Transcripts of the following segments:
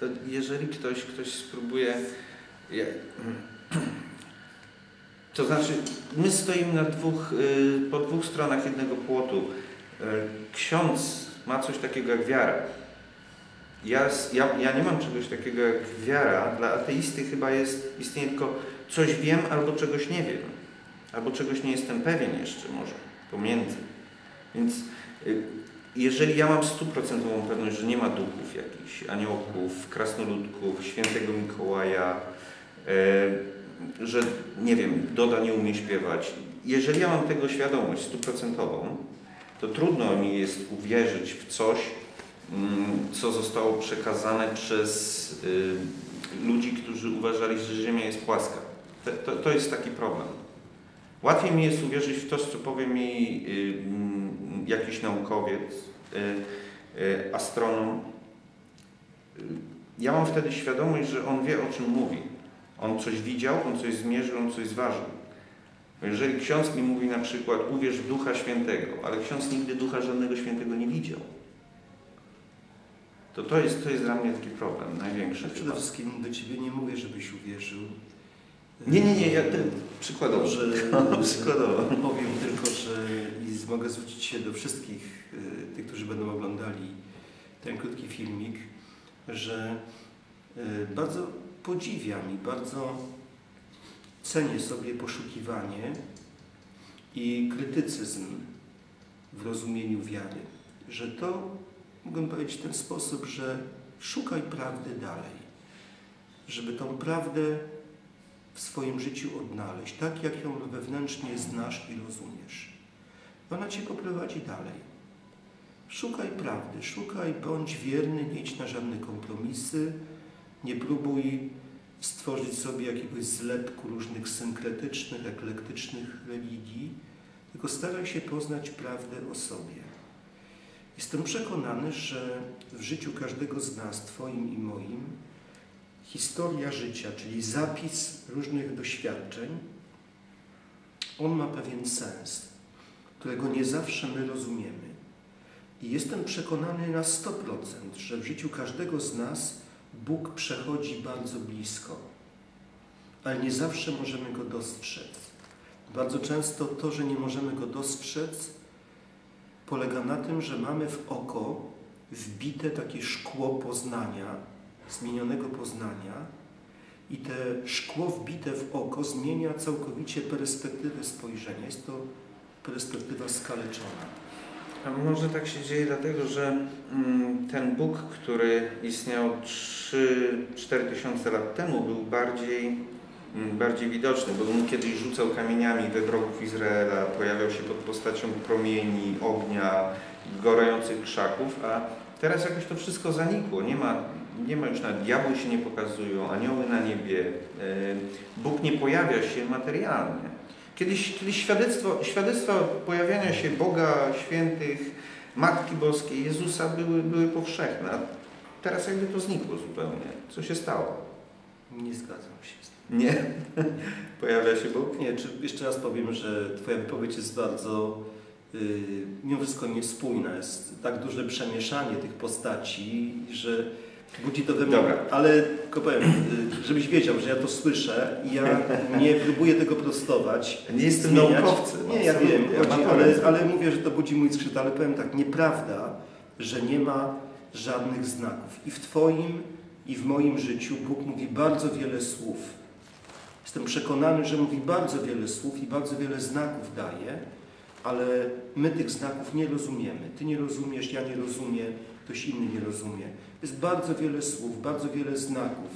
to jeżeli ktoś, ktoś spróbuje... To znaczy, my stoimy na dwóch, y, po dwóch stronach jednego płotu. Y, ksiądz ma coś takiego jak wiara. Ja, ja, ja nie mam czegoś takiego jak wiara. Dla ateisty chyba jest, istnieje tylko coś wiem albo czegoś nie wiem. Albo czegoś nie jestem pewien jeszcze może pomiędzy. Więc y, jeżeli ja mam stuprocentową pewność, że nie ma duchów jakichś, aniołków, krasnoludków, świętego Mikołaja, że nie wiem, Doda nie umie śpiewać. Jeżeli ja mam tego świadomość stuprocentową, to trudno mi jest uwierzyć w coś, mm, co zostało przekazane przez y, ludzi, którzy uważali, że Ziemia jest płaska. To, to, to jest taki problem. Łatwiej mi jest uwierzyć w to, co powie mi y, jakiś naukowiec, y, astronom. Ja mam wtedy świadomość, że on wie, o czym mówi. On coś widział, on coś zmierzył, on coś zważył. Jeżeli ksiądz mi mówi na przykład uwierz w Ducha Świętego, ale ksiądz nigdy Ducha żadnego Świętego nie widział, to to jest, to jest dla mnie taki problem największy. Przede wszystkim do Ciebie nie mówię, żebyś uwierzył. Nie, nie, nie, ja ten, przykładowo. Że, przykładowo. Powiem tylko, że i mogę zwrócić się do wszystkich y, tych, którzy będą oglądali ten krótki filmik, że y, bardzo podziwiam i bardzo cenię sobie poszukiwanie i krytycyzm w rozumieniu wiary. Że to, mogę powiedzieć w ten sposób, że szukaj prawdy dalej. Żeby tą prawdę w swoim życiu odnaleźć, tak jak ją wewnętrznie znasz i rozumiesz. Ona Cię poprowadzi dalej. Szukaj prawdy, szukaj, bądź wierny, nie idź na żadne kompromisy, nie próbuj stworzyć sobie jakiegoś zlepku różnych synkretycznych, eklektycznych religii, tylko staraj się poznać prawdę o sobie. Jestem przekonany, że w życiu każdego z nas, Twoim i moim, historia życia, czyli zapis różnych doświadczeń, on ma pewien sens, którego nie zawsze my rozumiemy. I jestem przekonany na 100%, że w życiu każdego z nas Bóg przechodzi bardzo blisko, ale nie zawsze możemy Go dostrzec. Bardzo często to, że nie możemy Go dostrzec, polega na tym, że mamy w oko wbite takie szkło poznania, zmienionego poznania i te szkło wbite w oko zmienia całkowicie perspektywę spojrzenia. Jest to perspektywa skaleczona. A może tak się dzieje dlatego, że mm, ten Bóg, który istniał 3-4 tysiące lat temu, był bardziej, mm, bardziej widoczny, bo on kiedyś rzucał kamieniami we wrogów Izraela, pojawiał się pod postacią promieni, ognia, gorących krzaków, a teraz jakoś to wszystko zanikło. Nie ma, nie ma już nawet diabły się nie pokazują, anioły na niebie. E, Bóg nie pojawia się materialnie. Kiedyś, kiedyś świadectwo, świadectwa pojawiania się Boga, świętych, Matki Boskiej, Jezusa były, były powszechne. Teraz jakby to znikło zupełnie. Co się stało? Nie zgadzam się z tym. Nie? Pojawia się Bóg? Nie, czy jeszcze raz powiem, że Twoja wypowiedź jest bardzo yy, mimo wszystko niespójna. Jest tak duże przemieszanie tych postaci, że budzi to we mnie. Dobra. Ale tylko powiem, y, żebyś wiedział, że ja to słyszę i ja nie próbuję tego prostować. Nie jestem naukowcem. Nie, ja wiem, chodzi, ale, ale mówię, że to budzi mój skrzyd, ale powiem tak, nieprawda, że nie ma żadnych znaków. I w Twoim, i w moim życiu Bóg mówi bardzo wiele słów. Jestem przekonany, że mówi bardzo wiele słów i bardzo wiele znaków daje, ale my tych znaków nie rozumiemy. Ty nie rozumiesz, ja nie rozumiem, ktoś inny nie rozumie. Jest bardzo wiele słów, bardzo wiele znaków.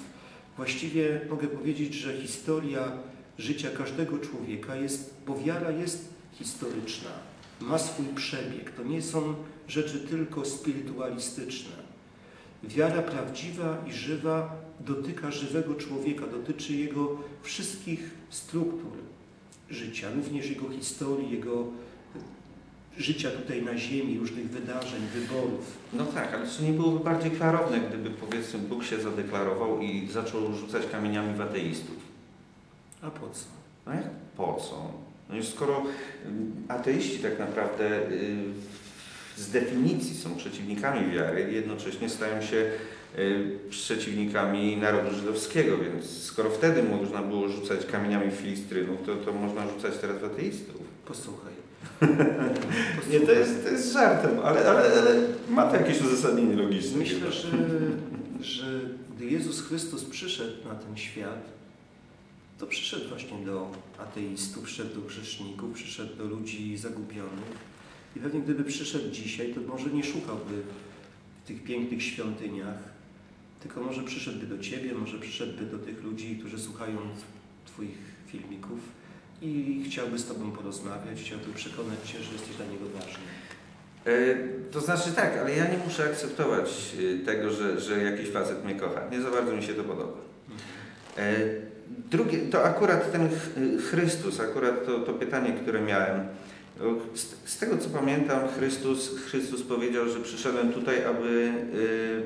Właściwie mogę powiedzieć, że historia życia każdego człowieka jest, bo wiara jest historyczna, ma swój przebieg. To nie są rzeczy tylko spirytualistyczne. Wiara prawdziwa i żywa dotyka żywego człowieka, dotyczy jego wszystkich struktur życia, również jego historii, jego życia tutaj na ziemi, różnych wydarzeń, wyborów. No tak, ale czy nie byłoby bardziej klarowne, gdyby powiedzmy Bóg się zadeklarował i zaczął rzucać kamieniami w ateistów? A po co? No jak po co? No już skoro ateiści tak naprawdę y, z definicji są przeciwnikami wiary, jednocześnie stają się y, przeciwnikami narodu żydowskiego, więc skoro wtedy można było rzucać kamieniami filistrynów, to, to można rzucać teraz w ateistów. Posłuchaj. Nie, to jest, to jest żartem, ale, ale, ale ma to jakieś uzasadnienie logiczne. Myślę, że, że gdy Jezus Chrystus przyszedł na ten świat, to przyszedł właśnie do ateistów, przyszedł do grzeszników, przyszedł do ludzi zagubionych. I pewnie gdyby przyszedł dzisiaj, to może nie szukałby w tych pięknych świątyniach, tylko może przyszedłby do Ciebie, może przyszedłby do tych ludzi, którzy słuchają Twoich filmików i chciałby z Tobą porozmawiać, chciałby przekonać Cię, że jesteś dla niego ważny. E, to znaczy tak, ale ja nie muszę akceptować e, tego, że, że jakiś facet mnie kocha. Nie za bardzo mi się to podoba. E, drugie, to akurat ten Chrystus, akurat to, to pytanie, które miałem. Z, z, tego co pamiętam, Chrystus, Chrystus powiedział, że przyszedłem tutaj, aby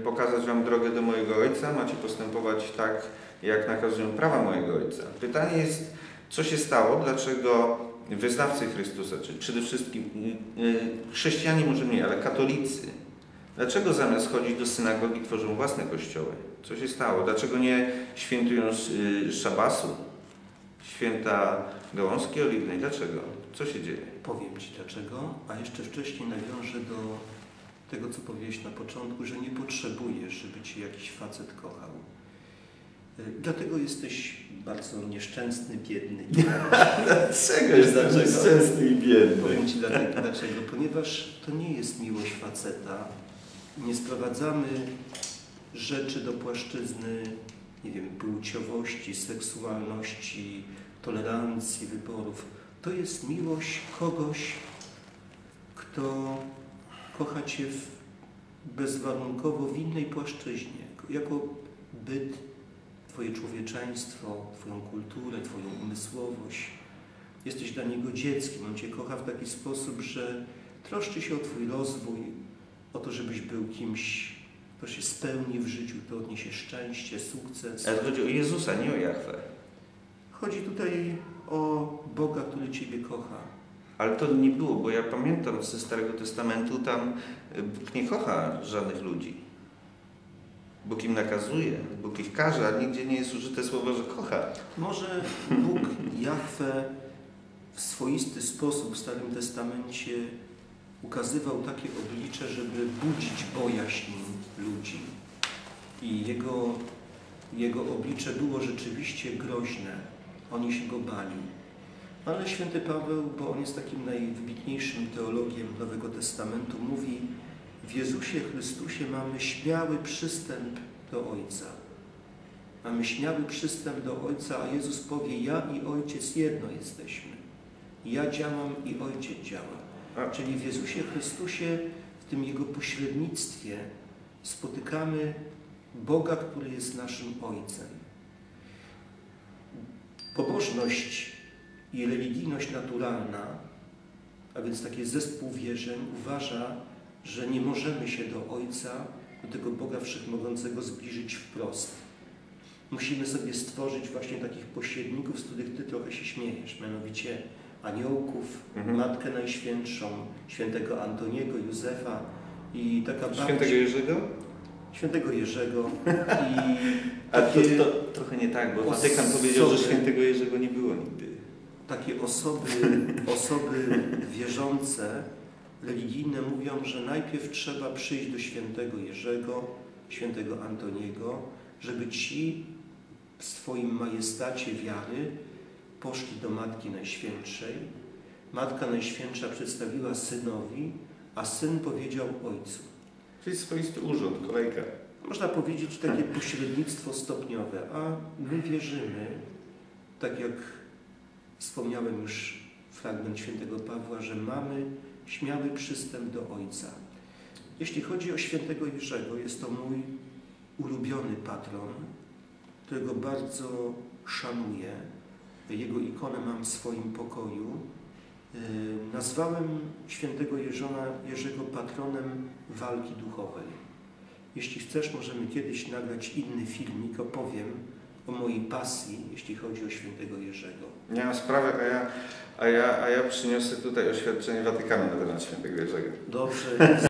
pokazać Wam drogę do mojego Ojca. Macie postępować tak, jak nakazują prawa mojego Ojca. Pytanie jest, co się stało, dlaczego wyznawcy Chrystusa, czyli przede wszystkim y, y, chrześcijanie może mniej, ale katolicy, dlaczego zamiast chodzić do synagogi tworzą własne kościoły? Co się stało? Dlaczego nie świętują y, szabasu, święta gałązki oliwnej? Dlaczego? Co się dzieje? Powiem Ci dlaczego, a jeszcze wcześniej nawiążę do tego, co powiedziałeś na początku, że nie potrzebujesz, żeby Cię jakiś facet kochał. Dlatego jesteś bardzo nieszczęsny, biedny. dlaczego jestem nieszczęsny i biedny? Powiem Ci dlaczego. Ponieważ to nie jest miłość faceta. Nie sprowadzamy rzeczy do płaszczyzny, nie wiem, płciowości, seksualności, tolerancji, wyborów. To jest miłość kogoś, kto kocha Cię bezwarunkowo w innej płaszczyźnie, jako byt Twoje człowieczeństwo, Twoją kulturę, Twoją umysłowość. Jesteś dla Niego dzieckiem. On Cię kocha w taki sposób, że troszczy się o Twój rozwój, o to, żebyś był kimś, kto się spełni w życiu, kto odniesie szczęście, sukces. Ale chodzi o Jezusa, nie o Jachwę. Chodzi tutaj o Boga, który Ciebie kocha. Ale to nie było, bo ja pamiętam ze Starego Testamentu, tam Bóg nie kocha żadnych ludzi. Bóg im nakazuje, Bóg ich każe, a nigdzie nie jest użyte słowo, że kocha. Może Bóg, Jahwe w swoisty sposób w Starym Testamencie ukazywał takie oblicze, żeby budzić bojaźń ludzi. I jego, jego oblicze było rzeczywiście groźne. Oni się go bali. Ale święty Paweł, bo on jest takim najwybitniejszym teologiem Nowego Testamentu, mówi, w Jezusie Chrystusie mamy śmiały przystęp do Ojca. Mamy śmiały przystęp do Ojca, a Jezus powie, ja i Ojciec jedno jesteśmy. Ja działam i Ojciec działa. Czyli w Jezusie Chrystusie, w tym Jego pośrednictwie spotykamy Boga, który jest naszym Ojcem. Pobożność i religijność naturalna, a więc takie zespół wierzeń, uważa, że nie możemy się do Ojca, do tego Boga Wszechmogącego zbliżyć wprost. Musimy sobie stworzyć właśnie takich pośredników, z których Ty trochę się śmiejesz, mianowicie aniołków, mhm. Matkę Najświętszą, świętego Antoniego, Józefa i taka Świętego Jerzego? Świętego Jerzego i A to, to, trochę nie tak, bo Watykan powiedział, że świętego Jerzego nie było nigdy. Takie osoby, osoby wierzące, religijne mówią, że najpierw trzeba przyjść do świętego Jerzego, świętego Antoniego, żeby ci w swoim majestacie wiary poszli do Matki Najświętszej. Matka Najświętsza przedstawiła synowi, a syn powiedział ojcu. Czyli swoisty urząd, kolejka. Można powiedzieć takie pośrednictwo stopniowe, a my wierzymy, tak jak wspomniałem już fragment świętego Pawła, że mamy śmiały przystęp do Ojca. Jeśli chodzi o świętego Jerzego, jest to mój ulubiony patron, którego bardzo szanuję. Jego ikonę mam w swoim pokoju. Yy, nazwałem świętego Jerzona, Jerzego patronem walki duchowej. Jeśli chcesz, możemy kiedyś nagrać inny filmik, opowiem o mojej pasji, jeśli chodzi o świętego Jerzego. Nie mam sprawy, a ja, a, ja, a ja przyniosę tutaj oświadczenie Watykanu na temat świętego Jerzego. Dobrze,